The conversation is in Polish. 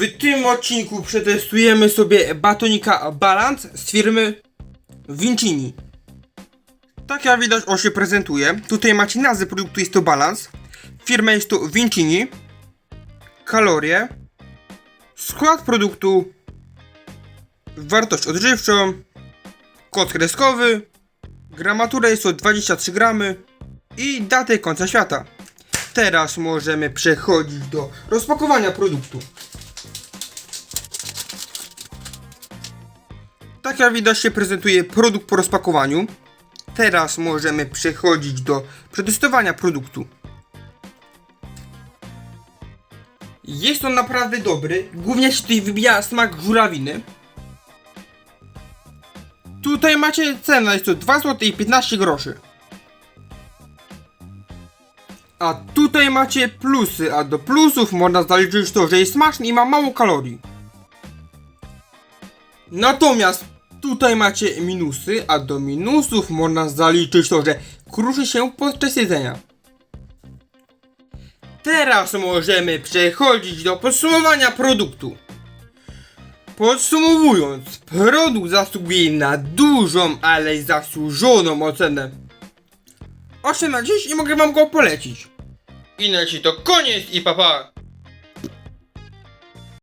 W tym odcinku przetestujemy sobie batonika Balance z firmy Vincini. Tak jak widać on się prezentuje. Tutaj macie nazwę produktu, jest to Balance. Firma jest to Vincini. Kalorie. Skład produktu. Wartość odżywczą. Kod kreskowy. Gramatura jest to 23 gramy. I datę końca świata. Teraz możemy przechodzić do rozpakowania produktu. Tak jak widać się prezentuje produkt po rozpakowaniu. Teraz możemy przechodzić do przetestowania produktu. Jest on naprawdę dobry, głównie się tutaj wybija smak żurawiny. Tutaj macie cenę, jest to 2 zł i 15 groszy. A tutaj macie plusy, a do plusów można zaliczyć to, że jest smaczny i ma mało kalorii. Natomiast tutaj macie minusy, a do minusów można zaliczyć to, że kruszy się podczas jedzenia. Teraz możemy przechodzić do podsumowania produktu. Podsumowując, produkt zasługuje na dużą, ale zasłużoną ocenę. 8 na 10 i mogę wam go polecić. I na ci to koniec i papa.